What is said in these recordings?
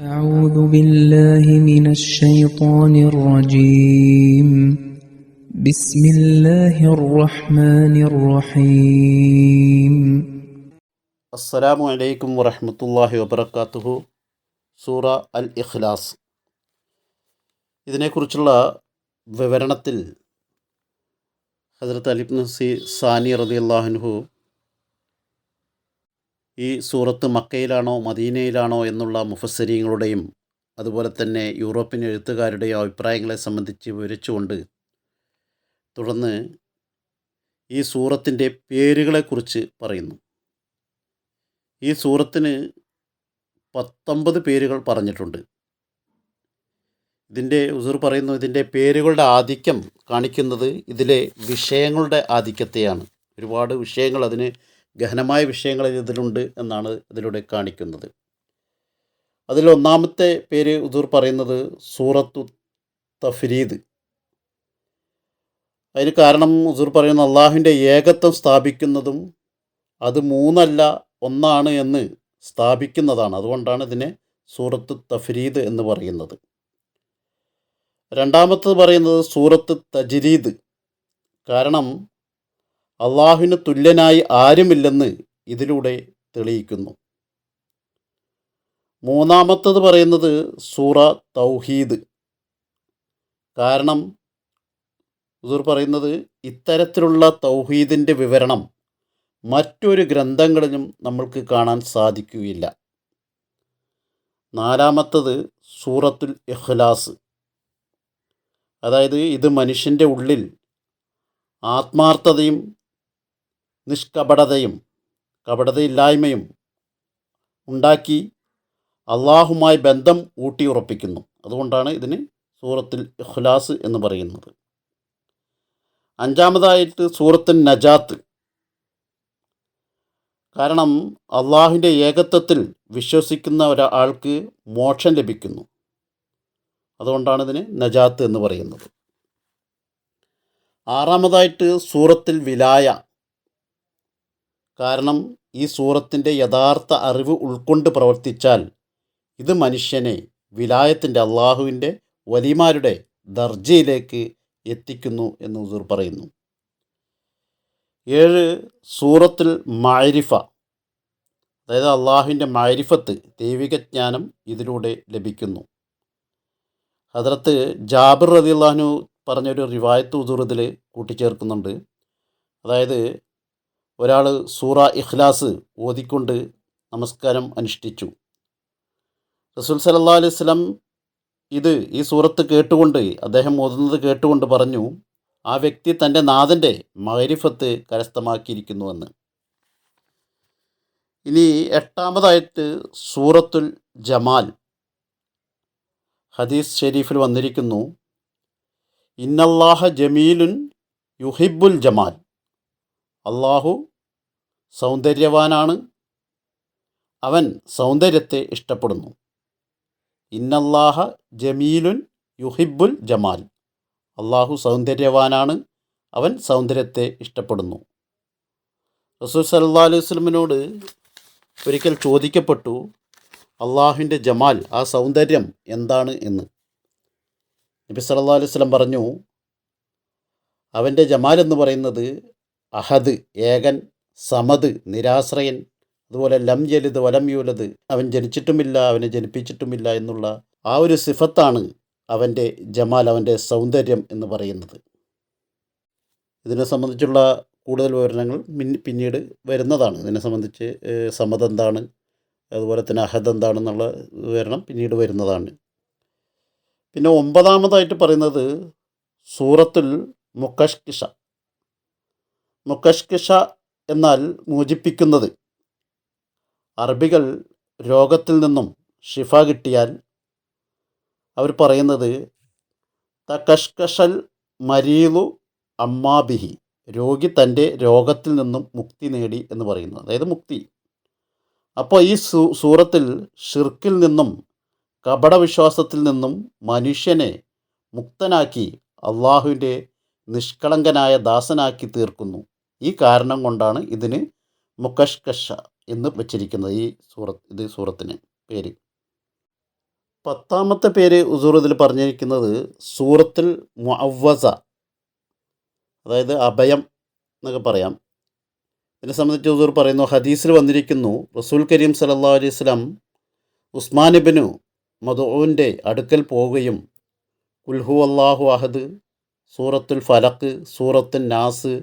أعوذ بالله من الشيطان الرجيم بسم الله الرحمن الرحيم അസ്സലാമു അലൈക്കും വറഹ്മത്തുള്ളാഹി വബറകാതുഹു സൂറ അൽ ഇഖ്ലാസ് ഇതിനെക്കുറിച്ചുള്ള വിവരണത്തിൽ ഹസ്രത്ത് അലിബ് നസി സാനി റളിയല്ലാഹു ഈ സൂറത്ത് മക്കയിലാണോ മദീനയിലാണോ എന്നുള്ള മുഫസ്സരീങ്ങളുടെയും അതുപോലെ തന്നെ യൂറോപ്യൻ എഴുത്തുകാരുടെയും അഭിപ്രായങ്ങളെ സംബന്ധിച്ച് വിവരിച്ചുകൊണ്ട് തുടർന്ന് ഈ സൂറത്തിന്റെ പേരുകളെക്കുറിച്ച് പറയുന്നു. ഈ സൂറത്തിന് പത്തൊമ്പത് പേരുകൾ പറഞ്ഞിട്ടുണ്ട്. ഇതിന്റെ ഉസൂർ പറയുന്നു ഇതിന്റെ പേരുകളുടെ ആധിക്യം കാണിക്കുന്നത് ഇതിലെ വിഷയങ്ങളുടെ ആധിക്യത്തെയാണ്. ഒരുപാട് വിഷയങ്ങൾ അതിന് ഗഹനമായ വിഷയങ്ങൾ ഇതിലുണ്ട് എന്നാണ് ഇതിലൂടെ കാണിക്കുന്നത്. അതിലൊന്നാമത്തെ പേര് ഉദൂർ പറയുന്നത് സൂറത്തു തഫരീദ്. അതിന് കാരണം ഉസൂർ പറയുന്ന അള്ളാഹുവിന്റെ ഏകത്വം സ്ഥാപിക്കുന്നതും അത് മൂന്നല്ല ഒന്നാണ് എന്ന് സ്ഥാപിക്കുന്നതാണ്. അതുകൊണ്ടാണ് ഇതിനെ സൂറത്ത് തഫരീദ് എന്ന് പറയുന്നത്. രണ്ടാമത്തത് പറയുന്നത് സൂറത്ത് തജ്രീദ്. കാരണം അള്ളാഹുവിന് തുല്യനായി ആരുമില്ലെന്ന് ഇതിലൂടെ തെളിയിക്കുന്നു. മൂന്നാമത്തത് പറയുന്നത് സൂറ തൗഹീദ്. കാരണം ഹുസൂർ പറയുന്നത് ഇത്തരത്തിലുള്ള തൗഹീദിന്റെ വിവരണം മറ്റൊരു ഗ്രന്ഥങ്ങളിലും നമ്മൾക്ക് കാണാൻ സാധിക്കുകയില്ല. നാലാമത്തത് സൂറത്തുൽ ഇഖ്ലാസ്. അതായത് ഇത് മനുഷ്യന്റെ ഉള്ളിൽ ആത്മാർത്ഥതയും നിഷ്കപടതയും കപടതയില്ലായ്മയും ഉണ്ടാക്കി അള്ളാഹുമായി ബന്ധം ഊട്ടിയുറപ്പിക്കുന്നു. അതുകൊണ്ടാണ് ഇതിന് സൂറത്തിൽ ഇഖ്ലാസ് എന്ന് പറയുന്നത്. അഞ്ചാമതായിട്ട് സൂറത്തിൻ നജാത്ത്. കാരണം അള്ളാഹുവിന്റെ ഏകത്വത്തിൽ വിശ്വസിക്കുന്ന ഒരാൾക്ക് മോക്ഷം ലഭിക്കുന്നു. അതുകൊണ്ടാണ് ഇതിന് നജാത്ത് എന്ന് പറയുന്നത്. ആറാമതായിട്ട് സൂറത്തിൽ വിലായ. കാരണം ഈ സൂറത്തിന്റെ യഥാർത്ഥ അറിവ് ഉൾക്കൊണ്ട് പ്രവർത്തിച്ചാൽ ഇത് മനുഷ്യനെ വിലായത്തിന്റെ അള്ളാഹുവിന്റെ വലിമാരുടെ ദർജയിലേക്ക് എത്തിക്കുന്നു എന്ന് ഉസൂർ പറയുന്നു. ഏഴ് സൂറത്തിൽ മാരിഫ. അതായത് അള്ളാഹുവിന്റെ മാരിഫത്ത് ദൈവിക ജ്ഞാനം ഇതിലൂടെ ലഭിക്കുന്നു. ഹദ്രത്ത് ജാബിർ റതി അള്ളാഹുനു പറഞ്ഞൊരു റിവായത്ത് ഉദൂർ ഇതിൽ കൂട്ടിച്ചേർക്കുന്നുണ്ട്. അതായത് ഒരാൾ സൂറ ഇഖ്ലാസ് ഓതിക്കൊണ്ട് നമസ്കാരം അനുഷ്ഠിച്ചു. റസൂൽ സല്ലാ അലൈഹി സ്വലം ഇത് ഈ സൂറത്ത് കേട്ടുകൊണ്ട് അദ്ദേഹം ഓതുന്നത് കേട്ടുകൊണ്ട് പറഞ്ഞു ആ വ്യക്തി തന്റെ നാഥന്റെ മഹരിഫത്ത് കരസ്ഥമാക്കിയിരിക്കുന്നുവെന്ന് ഇനി എട്ടാമതായിട്ട് സൂറത്തുൽ ജമാൽ. ഹദീസ് ഷെരീഫിൽ വന്നിരിക്കുന്നു ഇന്നല്ലാഹ ജമീലുൻ യുഹിബുൽ ജമാൽ. അള്ളാഹു സൗന്ദര്യവാനാണ്. അവൻ സൗന്ദര്യത്തെ ഇഷ്ടപ്പെടുന്നു. ഇന്നല്ലാഹ ജമീലുൻ യുഹിബുൽ ജമാൽ. അള്ളാഹു സൗന്ദര്യവാനാണ്. അവൻ സൗന്ദര്യത്തെ ഇഷ്ടപ്പെടുന്നു. റസൂൽ സല്ലാ അലൈഹി വസ്ലമിനോട് ഒരിക്കൽ ചോദിക്കപ്പെട്ടു അള്ളാഹുവിന്റെ ജമാൽ ആ സൗന്ദര്യം എന്താണ് എന്ന്? നബി സല്ലാ അലൈഹി വസ്ലം പറഞ്ഞു അവന്റെ ജമാൽ എന്ന് പറയുന്നത് അഹദ് ഏകൻ സമദ് നിരാശ്രയൻ അതുപോലെ ലം ജലിത് വലം യൂലത് അവൻ ജനിച്ചിട്ടുമില്ല അവനെ ജനിപ്പിച്ചിട്ടുമില്ല എന്നുള്ള ആ ഒരു സിഫത്താണ് അവന്റെ ജമാൽ അവന്റെ സൗന്ദര്യം എന്ന് പറയുന്നത്. ഇതിനെ സംബന്ധിച്ചുള്ള കൂടുതൽ വിവരണങ്ങൾ പിന്നീട് വരുന്നതാണ്. ഇതിനെ സംബന്ധിച്ച് സമത് എന്താണ് അതുപോലെ തന്നെ അഹദ് എന്താണെന്നുള്ള വിവരണം പിന്നീട് വരുന്നതാണ്. പിന്നെ ഒമ്പതാമതായിട്ട് പറയുന്നത് സൂറത്തുൽ മുക്കഷ്കിഷ. മുക്കഷ്കിഷ എന്നാൽ മോചിപ്പിക്കുന്നത്. അറബികൾ രോഗത്തിൽ നിന്നും ഷിഫ കിട്ടിയാൽ അവർ പറയുന്നത് തകഷ്കഷൽ മരീലു അമ്മാബിഹി രോഗി തന്റെ രോഗത്തിൽ നിന്നും മുക്തി നേടി എന്ന് പറയുന്നു അതായത് മുക്തി. അപ്പോൾ ഈ സൂ സൂറത്തിൽ ഷിർക്കിൽ നിന്നും കപടവിശ്വാസത്തിൽ നിന്നും മനുഷ്യനെ മുക്തനാക്കി അള്ളാഹുവിന്റെ നിഷ്കളങ്കനായ ദാസനാക്കി തീർക്കുന്നു. ഈ കാരണം കൊണ്ടാണ് ഇതിന് മുക്കഷ്കഷ എന്ന് വെച്ചിരിക്കുന്നത് ഈ സൂറത്ത് ഇത് സൂറത്തിന് പേര്. പത്താമത്തെ പേര് ഉസൂറത്തിൽ പറഞ്ഞിരിക്കുന്നത് സൂറത്തിൽ മുഅവ്വസ അതായത് അഭയം എന്നൊക്കെ പറയാം. ഇതിനെ സംബന്ധിച്ച് ഉസൂർ പറയുന്നു ഹദീസിൽ വന്നിരിക്കുന്നു റസൂൽ കരീം സലല്ലാ അലൈഹി സ്വലം ഉസ്മാനിബിനു മധുവിന്റെ അടുക്കൽ പോവുകയും കുൽഹു അള്ളാഹു അഹദ് സൂറത്തുൽ ഫലക്ക് സൂറത്തുൽ നാസ്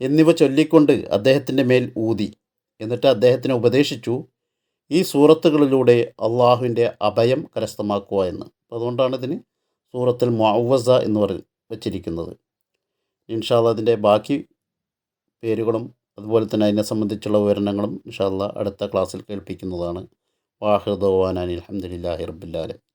എന്നിവ ചൊല്ലിക്കൊണ്ട് അദ്ദേഹത്തിന്റെ മേൽ ഊതി. എന്നിട്ട് അദ്ദേഹത്തിനെ ഉപദേശിച്ചു ഈ സൂറത്തുകളിലൂടെ അള്ളാഹുവിന്റെ അഭയം കരസ്ഥമാക്കുക എന്ന്. അതുകൊണ്ടാണ് ഇതിന് സൂറത്തിൽ മുവസ എന്ന് പറ വച്ചിരിക്കുന്നത്. ഇൻഷാല്ല അതിന്റെ ബാക്കി പേരുകളും അതുപോലെ തന്നെ അതിനെ സംബന്ധിച്ചുള്ള വിവരണങ്ങളും ഇൻഷാല്ല അടുത്ത ക്ലാസ്സിൽ കേൾപ്പിക്കുന്നതാണ്. വാഹിദോവാൻ അലഹമുല്ലാഹി റബ്ബുല്ലാലും